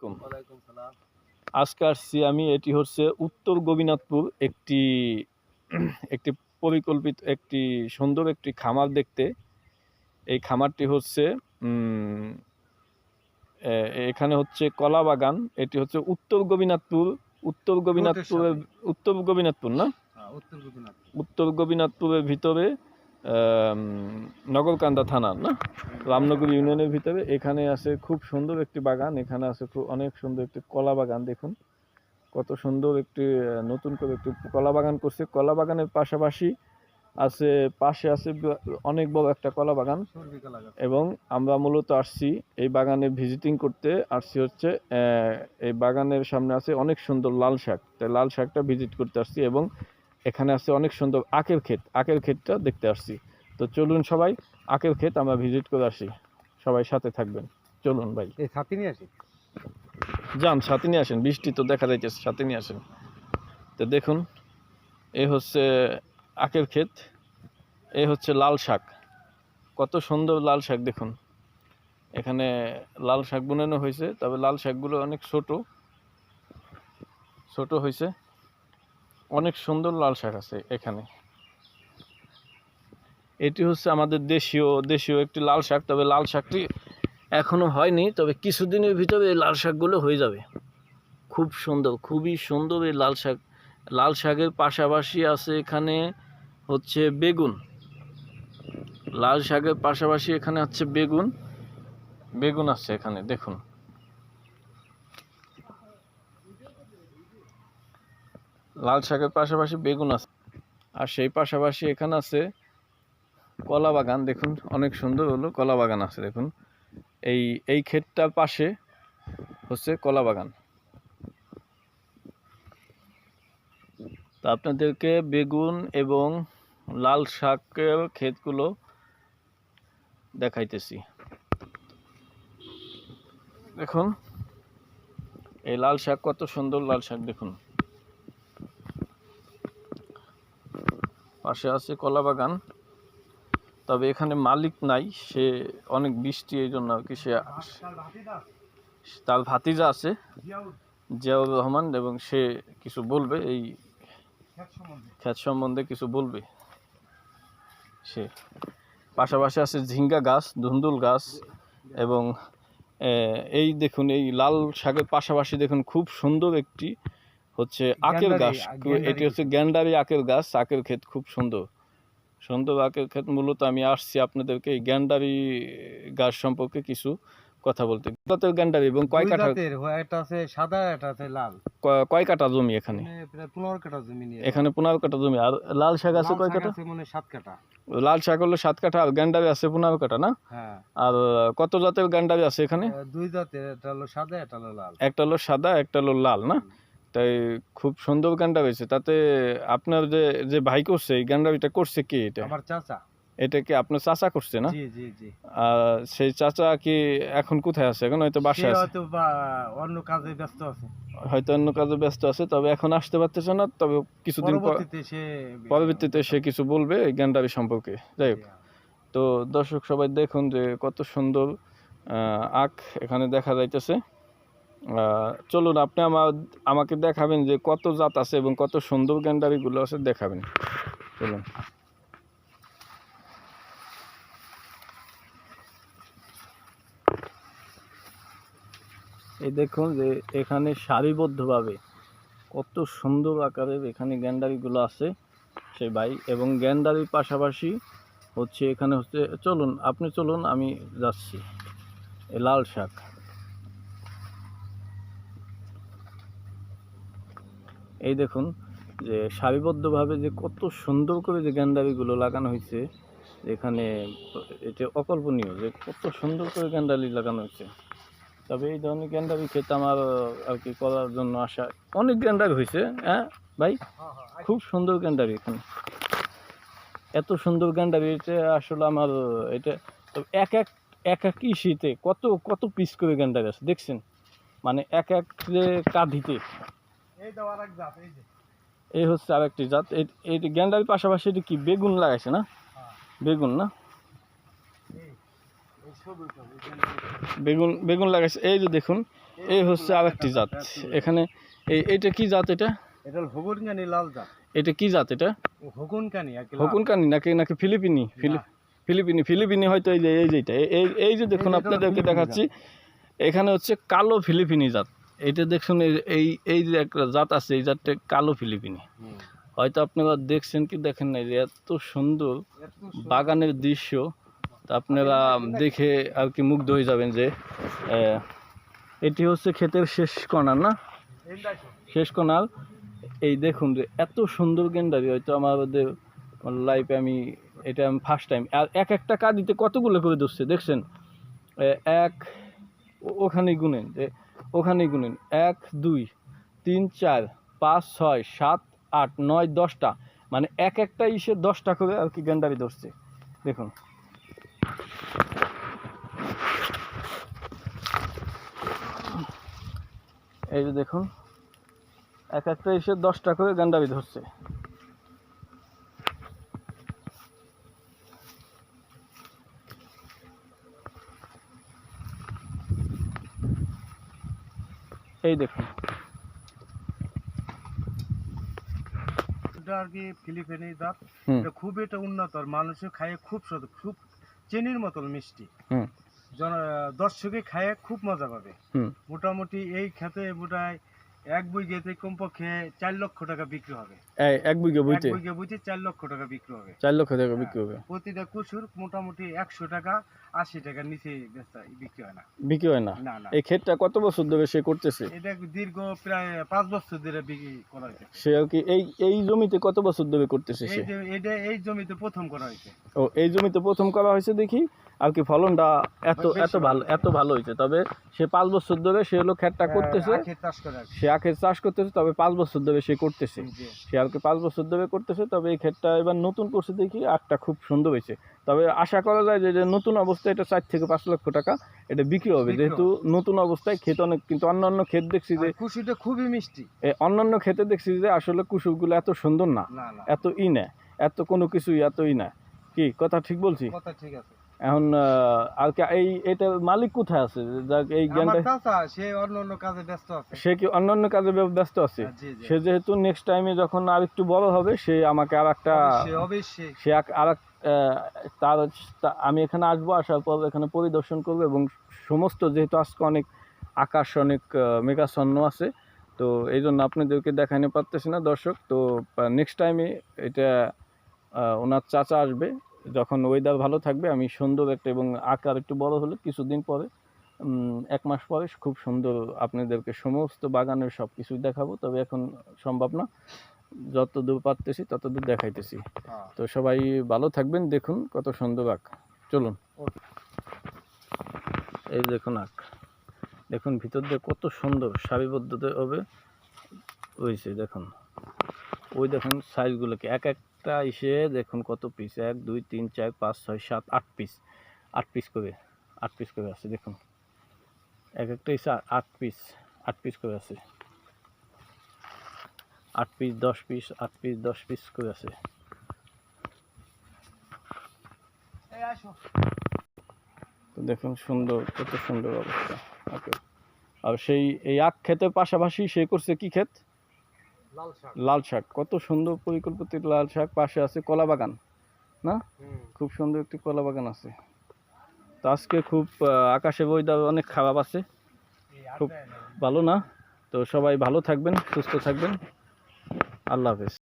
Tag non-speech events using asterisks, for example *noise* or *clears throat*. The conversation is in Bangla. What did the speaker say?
আলাইকুম। আজকে আসছি আমি এটি হচ্ছে উত্তর গোবিনাথপুর একটি *clears throat* একটি পরিকল্পিত একটি সুন্দর একটি খামার দেখতে। এই খামারটি হচ্ছে এখানে হচ্ছে কলা বাগান এটি হচ্ছে উত্তর গোবিনাথপুর উত্তর গোবিনাথপুরের উত্তর গোবিনাথপুর না? হ্যাঁ, উত্তর গোবিনাথপুরের ভিতরে নগরকান্দা থানার না? রামনগর ইউনিয়নের ভিতরে। এখানে আছে খুব সুন্দর একটি বাগান। এখানে আছে খুব, অনেক সুন্দর একটি কলা বাগান, দেখুন। কত সুন্দর একটি নতুন করে একটি কলা বাগান করছে। কলা বাগানের পাশাপাশি আছে, পাশে আছে অনেক বড় একটা কলা বাগান। এবং আমরা মূলত আসছি এই বাগানে ভিজিটিং করতে। আসছি হচ্ছে এই বাগানের সামনে আছে অনেক সুন্দর লাল শাক। তাই লাল শাকটা ভিজিট করতে আসছি এবং এখানে আছে অনেক সুন্দর আখের ক্ষেত আখের ক্ষেতটা দেখতে আসছি। তো চলুন সবাই আখের ক্ষেত আমরা ভিজিট করে আসি। সবাই সাথে থাকবেন। চলুন ভাই। ছাতি নিয়ে আসি? যান সাথে নিয়ে আসেন। বৃষ্টি তো দেখা যাইতেছে সাথে নিয়ে আসেন। তো দেখুন এ হচ্ছে আখের ক্ষেত এ হচ্ছে লাল শাক। কত সুন্দর লাল শাক দেখুন। এখানে লাল শাক বুনানো হয়েছে তবে লাল শাকগুলো অনেক ছোট। ছোট হয়েছে। অনেক সুন্দর লাল শাক আছে এখানে। এটি হচ্ছে আমাদের দেশীয় দেশীয় একটি লাল শাক, তবে লাল শাকটি এখনও হয়নি, তবে কিছুদিনের ভিতরে এই লাল শাকগুলো হয়ে যাবে। খুব সুন্দর, খুবই সুন্দর এই লাল শাক। লাল শাকের পাশাপাশি আছে এখানে হচ্ছে বেগুন। লাল শাকের পাশাপাশি এখানে হচ্ছে বেগুন। বেগুন আছে এখানে, দেখুন। লাল শাকের পাশাপাশি বেগুন আছে। আর সেই পাশাপাশি এখানে আছে কলা বাগান, দেখুন, অনেক সুন্দর হলো কলা বাগান আছে, দেখুন। এই এই ক্ষেতটার পাশে হচ্ছে কলা বাগান। তো আপনাদেরকে বেগুন এবং লাল শাকের ক্ষেতগুলো দেখাইতেছি। দেখুন, এই লাল শাক কত সুন্দর লাল শাক, দেখুন। পাশে আছে কলা বাগান তবে এখানে মালিক নাই, সে অনেক বৃষ্টি এই জন্য আর কি সে তার ভাতিজা আছে, জিয়াউর রহমান, এবং সে কিছু বলবে, এই খ্যাত সম্বন্ধে কিছু বলবে। সে পাশাপাশি আছে ঝিঙ্গা গাছ, ধুন্দুল গাছ, এবং এই দেখুন, এই লাল শাকের পাশাপাশি দেখুন, খুব সুন্দর একটি হচ্ছে আখের গাছ। এটি হচ্ছে গ্যান্ডারি আখের গাছ আখের ক্ষেত খুব সুন্দর। সুন্দর আখের ক্ষেত মূলত আমি আসছি আপনাদেরকে এই গ্যান্ডারি গাছ সম্পর্কে কিছু কথা বলতে। জাতের গ্যান্ডারি এবং কয় কাঠা? হয় একটা আছে সাদা একটা আছে লাল। কয়- কাঠা জমি এখানে? পনেরো কাঠা জমি এখানে পনেরো কাঠা জমি। আর লাল শাক আছে কয় কাঠা? আছে মনে সাত কাঠা। লাল শাক হলো সাত কাঠা আর গ্যান্ডারি আছে পনেরো কাঠা না? হ্যাঁ। আর কত জাতের গ্যান্ডারি আছে এখানে? দুই জাতের একটা হলো সাদা একটা হলো লাল। একটা হলো সাদা একটা হলো লাল না? তাই খুব সুন্দর গ্যান্ডারি হয়েছে। তাতে আপনার যে যে ভাই করছে এই গ্যান্ডারিটা করছে কি এটা? আমার চাচা। এটা কি আপনার চাচা করছে না? জি জি জি। আর সেই চাচা কি এখন কোথায় আছে? এখন হয়তো বাসায় আছে। হয়তো অন্য কাজে ব্যস্ত আছে। হয়তো অন্য কাজে ব্যস্ত আছে তবে এখন আসতে পারতেছে না তবে কিছুদিন পর পরবর্তীতে সে কিছু বলবে এই গ্যান্ডারি সম্পর্কে। যাই হোক। তো দর্শক সবাই দেখুন যে কত সুন্দর আহ, আখ এখানে দেখা যাইতেছে। চলুন, আপনি আমার, আমাকে দেখাবেন যে কত জাত আছে এবং কত সুন্দর গ্যান্ডারিগুলো আছে, দেখাবেন। চলুন। এই দেখুন যে এখানে সারিবদ্ধভাবে কত সুন্দর আকারের এখানে গ্যান্ডারিগুলো আছে, সে ভাই। এবং গ্যান্ডারির পাশাপাশি হচ্ছে, এখানে হচ্ছে, চলুন, আপনি চলুন, আমি যাচ্ছি। লাল শাক। এই দেখুন যে সারিবদ্ধভাবে যে কত সুন্দর করে যে গ্যান্ডারিগুলো লাগানো হয়েছে, এখানে এটা অকল্পনীয় যে কত সুন্দর করে গ্যান্ডারি লাগানো হয়েছে। তবে এই ধরনের গ্যান্ডারি খেতে আমার আর কি করার জন্য আসা অনেক গ্যান্ডারি হয়েছে হ্যাঁ ভাই? খুব সুন্দর গ্যান্ডারি এখানে। এত সুন্দর গ্যান্ডারি এটা আসলে আমার, এটা এক এক এক এক শীতে কত কত পিস করে গ্যান্ডারি আছে, দেখছেন? মানে এক এক যে কাঁধিতে। এই হচ্ছে আরেকটি জাত। এই- গ্যান্ডারির পাশাপাশি এটা কি বেগুন লাগাইছে না? বেগুন না? বেগুন বেগুন লাগাইছে। এই যে দেখুন এই হচ্ছে আরেকটি জাত। এখানে এই এটা কি জাত এটা? এটা হগুনকানি লাল জাত। এটা কি জাত এটা? হগুনকানি আর। হকুনকানি নাকি নাকি ফিলিপিনি? ফিলিপিনি ফিলিপিনি হয়তো এই যে এই যেটা এই- যে দেখুন আপনাদেরকে দেখাচ্ছি। এখানে হচ্ছে কালো ফিলিপিনি জাত। এইটা দেখুন এই- এই যে একটা জাত আছে এই জাতটা কালো ফিলিপিনি। হয়তো আপনারা দেখছেন কি দেখেন না যে এত সুন্দর বাগানের দৃশ্য। তা আপনারা দেখে আর কি মুগ্ধ হয়ে যাবেন যে এটি হচ্ছে ক্ষেতের শেষ কণা না? শেষ কোনার এই দেখুন যে এত সুন্দর গেন্ডারি হয়তো আমাদের লাইফে আমি এটা আমি ফার্স্ট টাইম আর এক একটা কাঁদিতে কতগুলো করে ধরছে দেখছেন? এক ও- ওখানেই গুনেন যে ওখানেই গুনেন। এক, দুই, তিন, চার, পাঁচ, ছয়, সাত, আট, নয়, দশটা। মানে এক একটা ইসে দশটা করে আর কি গেন্ডারি ধরছে। দেখুন। এই যে দেখুন। এক একটা এসে দশটা করে গান্ডারি ধরছে। এই দেখুন। আর কি ফিলিপিনি জাত। খুব এটা উন্নত মানুষে খায় খুব খুব চিনির মতন মিষ্টি। দর্শকে খায় খুব মজা পাবে। মোটামুটি এই খেতে বোধহয় এক বিঘেতে কমপক্ষে চার লক্ষ টাকা বিক্রি হবে। এক বিঘে এক বইতে চার লক্ষ টাকা বিক্রি হবে। চার লক্ষ টাকা বিক্রি হবে। প্রতিটা কুসুর মোটামুটি একশো টাকা আশি টাকার নিচে বিক্রি হয় না। বিক্রি হয় না? না না। এই ক্ষেতটা কত বছর ধরে সে করতেছে? এটা দীর্ঘ প্রায় পাঁচ বছর ধরে বিক্রি করা হয়েছে। সে কি এই এই জমিতে কত বছর ধরে করতেছে সে? এটা এই জমিতে প্রথম করা হয়েছে। ও এই জমিতে প্রথম করা হয়েছে দেখি। আর কি ফলনটা এত এত ভালো এত ভালো হয়েছে। তবে সে পাঁচ বছর ধরে সে হলো ক্ষেতটা করতেছে। আখের চাষ করে আর কি। সে আখের চাষ করতেছে তবে পাঁচ বছর ধরে সে করতেছে। সে আর কি পাঁচ বছর ধরে করতেছে তবে এই ক্ষেতটা এবার নতুন করছে দেখি আখটা খুব সুন্দর হয়েছে। তবে আশা করা যায় যে নতুন অবস্থায় এটা চার থেকে পাঁচ লক্ষ টাকা এটা বিক্রি হবে। যেহেতু নতুন অবস্থায় ক্ষেত অনেক কিন্তু অন্যান্য ক্ষেত দেখছি যে কুসুটা খুবই মিষ্টি। অন্যান্য ক্ষেতে দেখছি যে আসলে কুসুরগুলো এত সুন্দর না। এত ই না। এত কোনো কিছুই এত ই না। কি কথা ঠিক বলছি? কথা ঠিক আছে। এখন আর কি এই এটা মালিক কোথায় আছে? যাক এই আমার জ্ঞানটা চাচা সে অন্য অন্য কাজে ব্যস্ত আছে। সে কি অন্যান্য কাজে ব্যস্ত আছে? সে যেহেতু নেক্সট টাইমে যখন আর একটু বড় হবে সে আমাকে আর একটা সে আর তার আমি এখানে আসব আসার পর এখানে পরিদর্শন করব এবং সমস্ত যেহেতু আজকে অনেক আকাশ অনেক মেঘাচ্ছন্ন আছে তো এই জন্য আপনাদেরকে দেখানো পারতেছি না দর্শক। তো নেক্সট টাইমে এটা ওনার চাচা আসবে। যখন ওয়েদার ভালো থাকবে আমি সুন্দর একটা এবং আকার একটু বড় হলে কিছুদিন পরে এক মাস পরে খুব সুন্দর আপনাদেরকে সমস্ত বাগানের সব কিছুই দেখাবো। তবে এখন সম্ভব না। যত দূর পারতেছি তত দূর দেখাইতেছি। হ্যাঁ। তো সবাই ভালো থাকবেন দেখুন কত সুন্দর আঁক। চলুন। এই দেখুন আঁক। দেখুন ভিতর দিয়ে কত সুন্দর সারিবদ্ধতে হবে। হয়েছে দেখুন। ওই দেখুন সাইজগুলোকে এক এক একটা ইসে দেখুন কত পিস এক দুই তিন চার পাঁচ ছয় সাত আট পিস আট পিস করে আট পিস করে আছে দেখুন। এক একটা ইসে আট পিস আট পিস করে আছে। আট পিস দশ পিস আট পিস দশ পিস করে আছে। তো দেখুন সুন্দর কত সুন্দর অবস্থা। ওকে আর সেই এই আখ ক্ষেতের পাশাপাশি সে করছে কি ক্ষেত? লাল শাক। কত সুন্দর পরিকল্পিত লাল শাক। পাশে আছে কলা বাগান না? খুব সুন্দর একটি কলা বাগান আছে। তো আজকে খুব আকাশে ওয়েদার অনেক খারাপ আছে। খুব ভালো না। তো সবাই ভালো থাকবেন সুস্থ থাকবেন। আল্লাহ হাফেজ।